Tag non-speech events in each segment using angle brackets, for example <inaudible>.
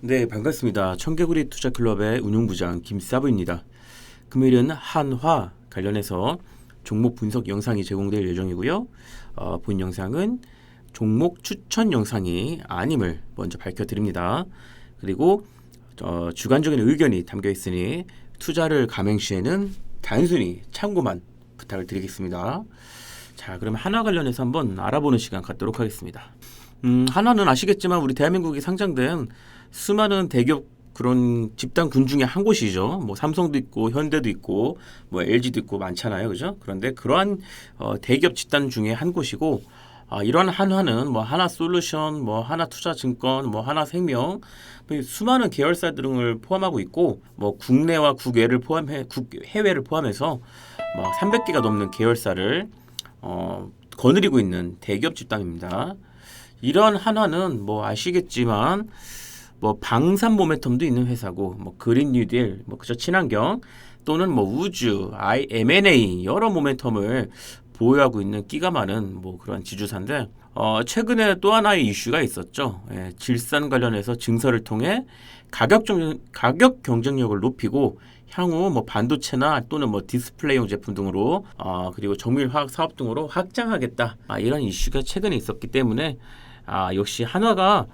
네, 반갑습니다. 청개구리 투자클럽의 운용부장 김사부입니다. 금요일은 한화 관련해서 종목 분석 영상이 제공될 예정이고요. 어, 본 영상은 종목 추천 영상이 아님을 먼저 밝혀드립니다. 그리고 어, 주관적인 의견이 담겨 있으니 투자를 감행 시에는 단순히 참고만 부탁을 드리겠습니다. 자, 그럼 하나 관련해서 한번 알아보는 시간 갖도록 하겠습니다. 음, 하나는 아시겠지만 우리 대한민국이 상장된 수많은 대기업 그런 집단 군 중에 한 곳이죠. 뭐 삼성도 있고 현대도 있고 뭐 LG도 있고 많잖아요. 그죠? 그런데 그러한 어, 대기업 집단 중에 한 곳이고 아, 이러한 한화는 뭐 하나 솔루션, 뭐 하나 투자증권, 뭐 하나 생명 뭐 수많은 계열사 등을 포함하고 있고 뭐 국내와 국외를 포함해 국, 해외를 포함해서 뭐 300개가 넘는 계열사를 어, 거느리고 있는 대기업 집단입니다. 이런 한화는 뭐 아시겠지만 뭐 방산 모멘텀도 있는 회사고 뭐 그린 뉴딜 뭐 그저 친환경 또는 뭐 우주, I, M&A 여러 모멘텀을 보유하고 있는 끼가 많은 뭐 그런 지주사인데 어 최근에 또 하나의 이슈가 있었죠. 예, 질산 관련해서 증서를 통해 가격 경 가격 경쟁력을 높이고 향후 뭐 반도체나 또는 뭐 디스플레이용 제품 등으로 어 그리고 정밀 화학 사업 등으로 확장하겠다. 아, 이런 이슈가 최근에 있었기 때문에 아, 역시 한화가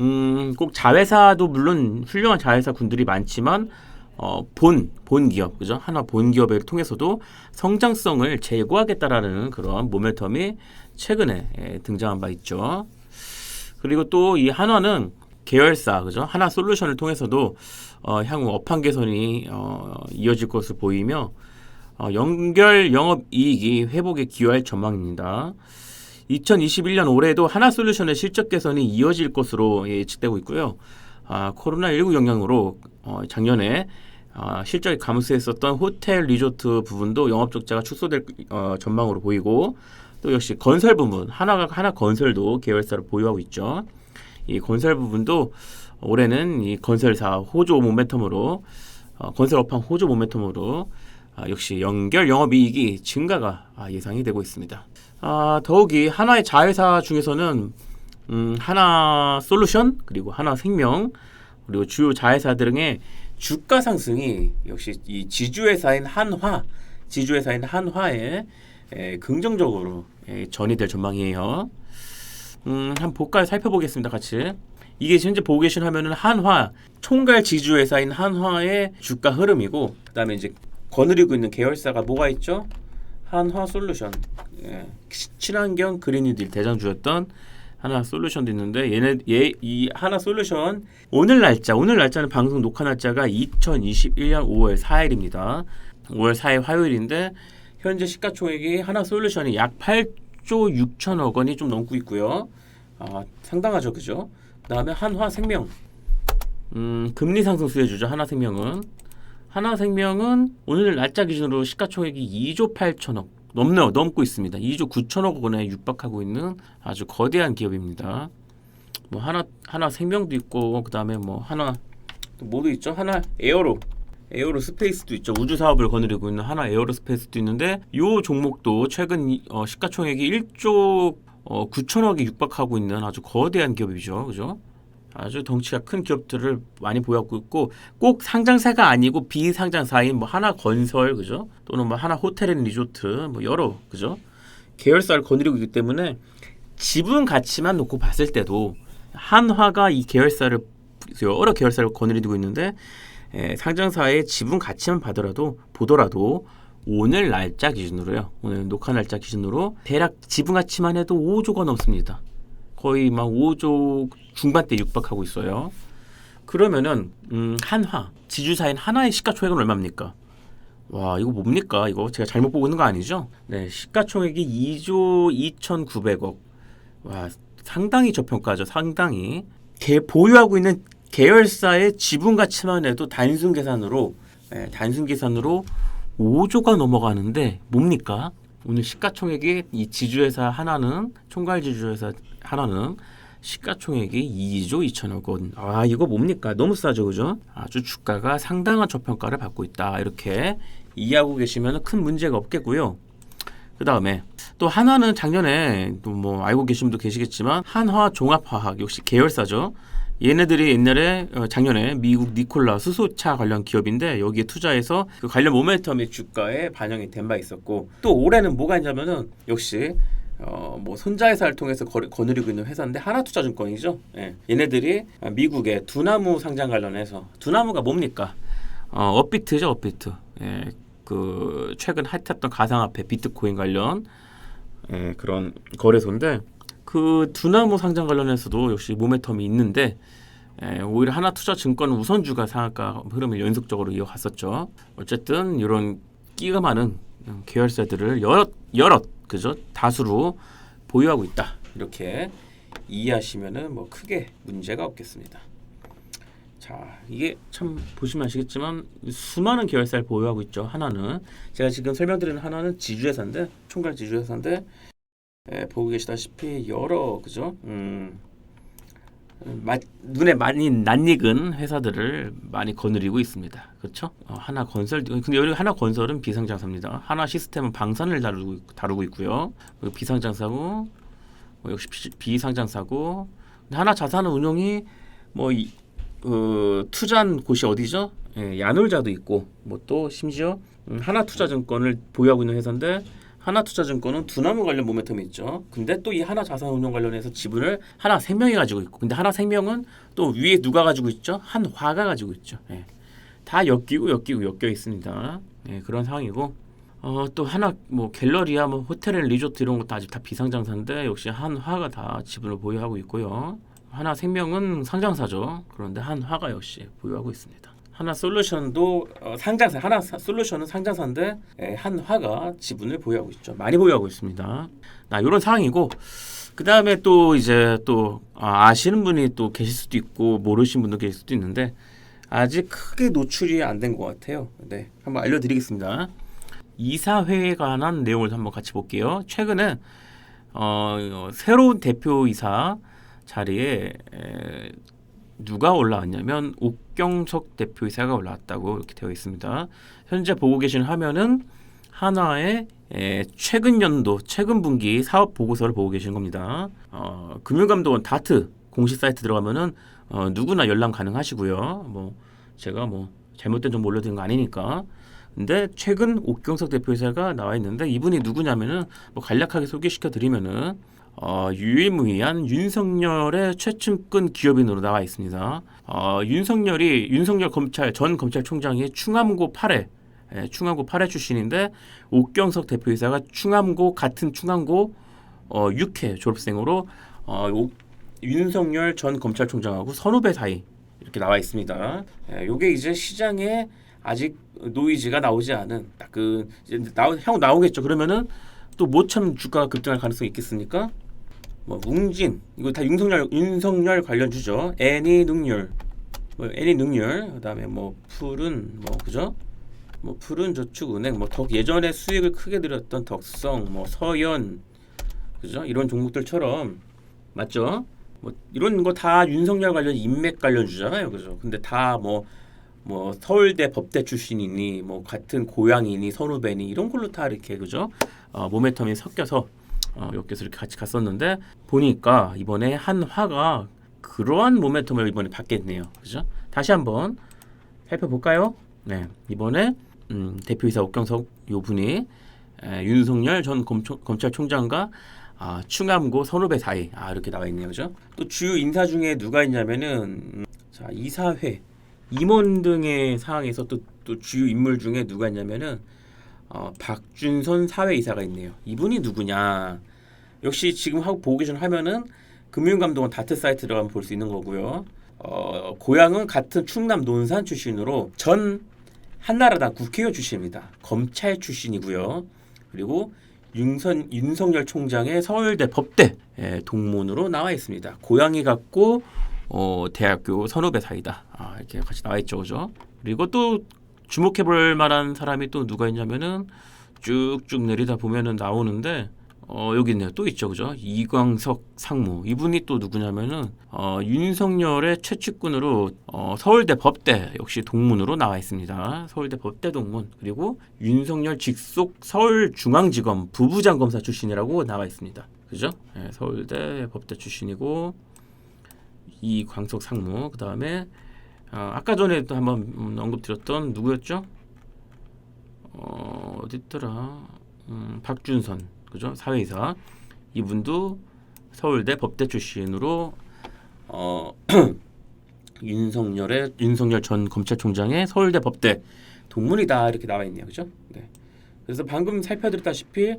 음, 꼭 자회사도 물론 훌륭한 자회사 군들이 많지만 어, 본, 본 기업, 그죠? 하나 본 기업을 통해서도 성장성을 제고하겠다라는 그런 모멘텀이 최근에 예, 등장한 바 있죠. 그리고 또 이 한화는 계열사, 그죠? 하나 솔루션을 통해서도 어, 향후 업황 개선이 어, 이어질 것으로 보이며 어, 연결 영업 이익이 회복에 기여할 전망입니다. 2021년 올해에도 하나솔루션의 실적 개선이 이어질 것으로 예측되고 있고요. 아, 코로나19 영향으로 어, 작년에 아, 실적이 감소했었던 호텔 리조트 부분도 영업 적자가 축소될 어, 전망으로 보이고 또 역시 건설 부분 하나가 하나 건설도 계열사를 보유하고 있죠. 이 건설 부분도 올해는 이 건설사 호조 모멘텀으로 어, 건설 업황 호조 모멘텀으로 아, 역시 연결 영업이익이 증가가 아, 예상이 되고 있습니다. 아, 더욱이 하나의 자회사 중에서는 음, 하나 솔루션 그리고 하나 생명 그리고 주요 자회사 등의 주가 상승이 역시 이 지주회사인 한화 지주회사인 한화에 에, 긍정적으로 에, 전이될 전망이에요. 음, 한번 볼까요? 살펴보겠습니다. 같이. 이게 현재 보고 계신 화면은 한화 총괄 지주회사인 한화의 주가 흐름이고 그다음에 이제 거느리고 있는 계열사가 뭐가 있죠? 한화 솔루션, 예, 친환경 그린뉴딜 대장주였던 하나 솔루션도 있는데 얘네 얘 이 하나 솔루션 오늘 날짜 오늘 날짜는 방송 녹화 날짜가 2021년 5월 4일입니다. 5월 4일 화요일인데 현재 시가총액이 하나 솔루션이 약 8조 6천억 원이 좀 넘고 있고요. 아, 상당하죠, 그죠? 그다음에 한화 생명 음, 금리 상승 수혜주죠. 하나 생명은 하나생명은 오늘 날짜 기준으로 시가총액이 2조 8천억 넘네요. 넘고 있습니다. 2조 9천억 원에 육박하고 있는 아주 거대한 기업입니다. 뭐 하나 하나 생명도 있고 그다음에 뭐 하나 또 뭐도 있죠? 하나 에어로 에어로 스페이스도 있죠. 우주 사업을 거느리고 있는 하나 에어로 스페이스도 있는데 요 종목도 최근 어, 시가총액이 1조 어, 9천억에 육박하고 있는 아주 거대한 기업이죠. 그죠? 아주 덩치가 큰 기업들을 많이 보유하고 있고 꼭 상장사가 아니고 비상장사인 뭐 하나 건설 그죠? 또는 뭐 하나 호텔 앤 리조트 뭐 여러 그죠? 계열사를 거느리고 있기 때문에 지분 가치만 놓고 봤을 때도 한화가 이 계열사를 여러 계열사를 거느리고 있는데 에, 상장사의 지분 가치만 봐더라도 보더라도 오늘 날짜 기준으로요. 오늘 녹화 날짜 기준으로 대략 지분 가치만 해도 5조가 넘습니다. 거의 막 5조 중반대 육박하고 있어요. 그러면은 음, 한화 지주사인 한화의 시가총액은 얼마입니까? 와 이거 뭡니까? 이거 제가 잘못 보고 있는 거 아니죠? 네 시가총액이 2조 2,900억. 와 상당히 저평가죠. 상당히 개, 보유하고 있는 계열사의 지분 가치만 해도 단순 계산으로 네, 단순 계산으로 5조가 넘어가는데 뭡니까? 오늘 시가총액이 이 지주회사 하나는 총괄 지주회사 하나는 시가총액이 2조 2천억 원. 아 이거 뭡니까? 너무 싸죠, 그죠? 아주 주가가 상당한 저평가를 받고 있다. 이렇게 이해하고 계시면 큰 문제가 없겠고요. 그 다음에 또 한화는 작년에 또 뭐 알고 계신 분도 계시겠지만 한화 종합화학 역시 계열사죠. 얘네들이 옛날에 어, 작년에 미국 니콜라 수소차 관련 기업인데 여기에 투자해서 그 관련 모멘텀이 주가에 반영이 된 바 있었고 또 올해는 뭐가 있냐면은 역시 어, 뭐 손자회사를 통해서 거, 거느리고 있는 회사인데 하나투자증권이죠. 예. 얘네들이 미국의 두나무 상장 관련해서 두나무가 뭡니까? 어, 업비트죠, 업비트. 예. 그 최근 핫했던 가상화폐 비트코인 관련 예, 그런 거래소인데 그 두나무 상장 관련해서도 역시 모멘텀이 있는데 예, 오히려 하나 투자 증권은 우선주가 상한가 흐름을 연속적으로 이어갔었죠. 어쨌든 이런 끼가 많은 계열사들을 여럿 여럿 그죠 다수로 보유하고 있다 이렇게 이해하시면은 뭐 크게 문제가 없겠습니다. 자 이게 참 보시면 아시겠지만 수많은 계열사를 보유하고 있죠. 하나는 제가 지금 설명드리는 하나는 지주회사인데 총괄 지주회사인데 예, 보고 계시다시피 여러 그죠 음, 마, 눈에 많이 낯익은 회사들을 많이 거느리고 있습니다. 그렇죠? 어, 하나 건설 근데 여기 하나 건설은 비상장사입니다. 하나 시스템은 방산을 다루고, 다루고 있고요. 비상장사고 뭐 역시 비, 비상장사고 하나 자산 운용이 뭐 이, 어, 투자한 곳이 어디죠? 예, 야놀자도 있고 뭐 또 심지어 음, 하나 투자증권을 보유하고 있는 회사인데 하나투자증권은 두나무 관련 모멘텀이 있죠. 근데 또 이 하나자산운용 관련해서 지분을 하나 생명이 가지고 있고, 근데 하나 생명은 또 위에 누가 가지고 있죠? 한화가 가지고 있죠. 예. 다 엮이고 엮이고 엮여 있습니다. 예, 그런 상황이고, 어, 또 하나 뭐 갤러리아, 뭐 호텔 앤 리조트 이런 것도 아직 다 비상장사인데 역시 한화가 다 지분을 보유하고 있고요. 하나 생명은 상장사죠. 그런데 한화가 역시 보유하고 있습니다. 하나 솔루션도 어, 상장사 하나 사, 솔루션은 상장사인데 에, 한 화가 지분을 보유하고 있죠. 많이 보유하고 있습니다. 나 이런 상황이고 그 다음에 또 이제 또 아, 아시는 분이 또 계실 수도 있고 모르신 분도 계실 수도 있는데 아직 크게 노출이 안 된 것 같아요. 네, 한번 알려드리겠습니다. 이사회에 관한 내용을 한번 같이 볼게요. 최근에 어, 새로운 대표이사 자리에 에, 누가 올라왔냐면 옥경석 대표이사가 올라왔다고 이렇게 되어 있습니다. 현재 보고 계신 화면은 하나의 에, 최근 연도, 최근 분기 사업 보고서를 보고 계신 겁니다. 어, 금융감독원 다트 공식 사이트 들어가면은 어, 누구나 열람 가능하시고요. 뭐 제가 뭐 잘못된 정보 올려드린 거 아니니까. 근데 최근 옥경석 대표이사가 나와 있는데 이분이 누구냐면은 뭐 간략하게 소개시켜 드리면은 어, 유일무이한 윤석열의 최측근 기업인으로 나와 있습니다. 어, 윤석열이 윤석열 검찰 전 검찰총장이 충암고 8회 예, 충암고 8회 출신인데 옥경석 대표이사가 충암고 같은 충암고 어, 6회 졸업생으로 어, 오, 윤석열 전 검찰총장하고 선후배 사이 이렇게 나와 있습니다. 예, 요게 이제 시장에 아직 노이즈가 나오지 않은 딱그 나오 향후 나오겠죠. 그러면은 또 모참 주가 급등할 가능성이 있겠습니까? 뭐 웅진 이거 다 윤석열 윤석열 관련 주죠. 애니 능률 뭐 애니 능률 그다음에 뭐 푸른 뭐 그죠? 뭐 푸른 저축은행 뭐 덕 예전에 수익을 크게 들였던 덕성 뭐 서현 그죠? 이런 종목들처럼 맞죠? 뭐 이런 거 다 윤석열 관련 인맥 관련 주잖아요. 그죠? 근데 다뭐뭐 서울대 법대 출신이니 뭐 같은 고향이니 선후배니 이런 걸로 다 이렇게 그죠? 어, 모멘텀이 섞여서 어, 여기서 이렇게 같이 갔었는데 보니까 이번에 한화가 그러한 모멘텀을 이번에 받겠네요. 그죠? 다시 한번 살펴볼까요? 네, 이번에 음, 대표이사 옥경석 요 분이 에, 윤석열 전 검초, 검찰총장과 아, 충암고 선후배 사이 아 이렇게 나와 있네요, 그죠? 또 주요 인사 중에 누가 있냐면은 음, 자 이사회 임원 등의 상황에서 또, 또 주요 인물 중에 누가 있냐면은 어, 박준선 사회이사가 있네요. 이분이 누구냐? 역시 지금 하고 보고 계신 화면은 금융감독원 다트 사이트 들어가면 볼 수 있는 거고요. 어, 고향은 같은 충남 논산 출신으로 전 한나라당 국회의원 출신입니다. 검찰 출신이고요. 그리고 윤선, 윤석열 총장의 서울대 법대 예, 동문으로 나와 있습니다. 고향이 같고 어, 대학교 선후배 사이다. 아, 이렇게 같이 나와 있죠, 그죠? 그리고 또 주목해 볼 만한 사람이 또 누가 있냐면은 쭉쭉 내리다 보면은 나오는데 어 여기 있네요. 또 있죠. 그죠? 이광석 상무. 이분이 또 누구냐면은 어 윤석열의 최측근으로 어 서울대 법대 역시 동문으로 나와 있습니다. 서울대 법대 동문. 그리고 윤석열 직속 서울중앙지검 부부장 검사 출신이라고 나와 있습니다. 그죠? 네, 서울대 법대 출신이고 이광석 상무 그 다음에 아, 아까 전에 또 한번 음, 언급드렸던 누구였죠? 어, 어딨더라? 음, 박준선 그죠? 사회이사 이분도 서울대 법대 출신으로 어, <clears throat> 윤석열의 윤석열 전 검찰총장의 서울대 법대 동문이다 이렇게 나와 있네요, 그죠? 네. 그래서 방금 살펴드렸다시피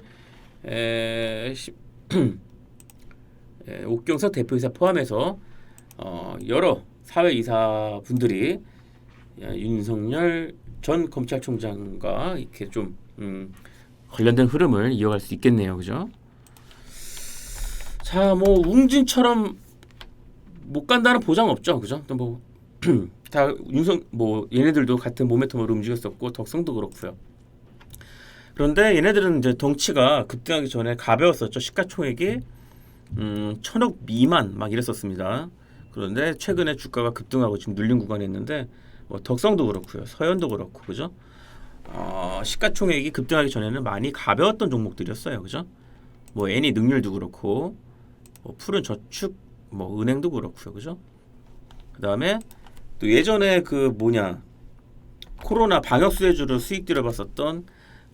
에, 시, <clears throat> 에, 옥경석 대표이사 포함해서 어, 여러 사회이사 분들이 야, 윤석열 전 검찰총장과 이렇게 좀 음, 관련된 흐름을 이어갈 수 있겠네요, 그죠? 자, 뭐 웅진처럼 못 간다는 보장 없죠, 그죠? 또 뭐 다 <clears throat> 윤석 뭐 얘네들도 같은 모멘텀으로 움직였었고 덕성도 그렇고요. 그런데 얘네들은 이제 덩치가 급등하기 전에 가벼웠었죠. 시가총액이 음, 천억 미만 막 이랬었습니다. 그런데 최근에 주가가 급등하고 지금 눌린 구간에 있는데 뭐 덕성도 그렇고요. 서현도 그렇고 그죠? 어, 시가총액이 급등하기 전에는 많이 가벼웠던 종목들이었어요. 그죠? 뭐 애니 능률도 그렇고 뭐 푸른 저축 뭐 은행도 그렇고요. 그죠? 그다음에 또 예전에 그 뭐냐 코로나 방역 수혜주로 수익 들여봤었던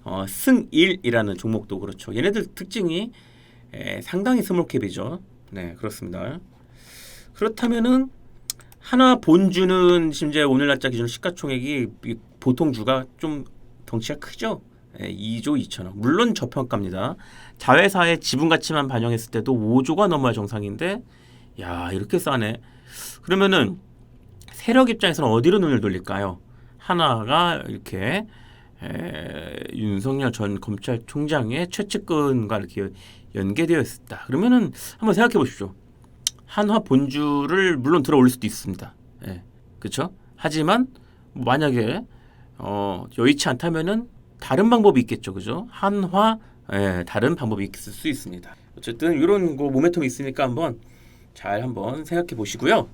어, 승일이라는 종목도 그렇죠. 얘네들 특징이 에, 상당히 스몰캡이죠. 네, 그렇습니다. 그렇다면은 하나 본주는 심지어 오늘 날짜 기준 시가총액이 이 보통 주가 좀 덩치가 크죠. 예, 2조 2천억. 물론 저평가입니다. 자회사의 지분 가치만 반영했을 때도 5조가 넘어야 정상인데 야 이렇게 싸네. 그러면은 세력 입장에서는 어디로 눈을 돌릴까요? 하나가 이렇게 에, 윤석열 전 검찰총장의 최측근과 이렇게 연계되어 있었다. 그러면은 한번 생각해 보십시오. 한화 본주를 물론 들어 올릴 수도 있습니다. 예, 그렇죠? 하지만 만약에 어, 여의치 않다면은 다른 방법이 있겠죠, 그죠? 한화 예, 다른 방법이 있을 수 있습니다. 어쨌든 이런 거 모멘텀이 있으니까 한번 잘 한번 생각해 보시고요.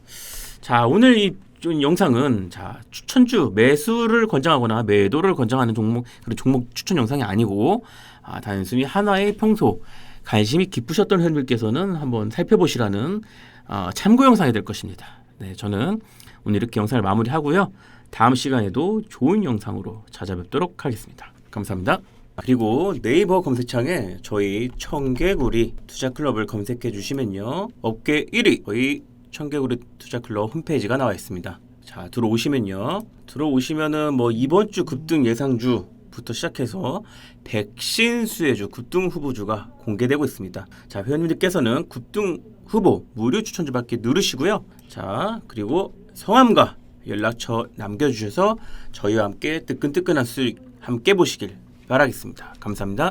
자 오늘 이좀 영상은 자 추천주 매수를 권장하거나 매도를 권장하는 종목 그리고 종목 추천 영상이 아니고 아, 단순히 하나의 평소 관심이 깊으셨던 회원들께서는 한번 살펴보시라는 어, 참고 영상이 될 것입니다. 네, 저는 오늘 이렇게 영상을 마무리하고요. 다음 시간에도 좋은 영상으로 찾아뵙도록 하겠습니다. 감사합니다. 그리고 네이버 검색창에 저희 청개구리 투자클럽을 검색해 주시면요. 업계 1위 저희 청개구리 투자클럽 홈페이지가 나와 있습니다. 자, 들어오시면요. 들어오시면은 뭐 이번 주 급등 예상주 부터 시작해서 백신 수혜주 급등 후보주가 공개되고 있습니다. 자, 회원님들께서는 급등 후보 무료 추천주 받기 누르시고요. 자, 그리고 성함과 연락처 남겨주셔서 저희와 함께 뜨끈뜨끈한 수익 함께 보시길 바라겠습니다. 감사합니다.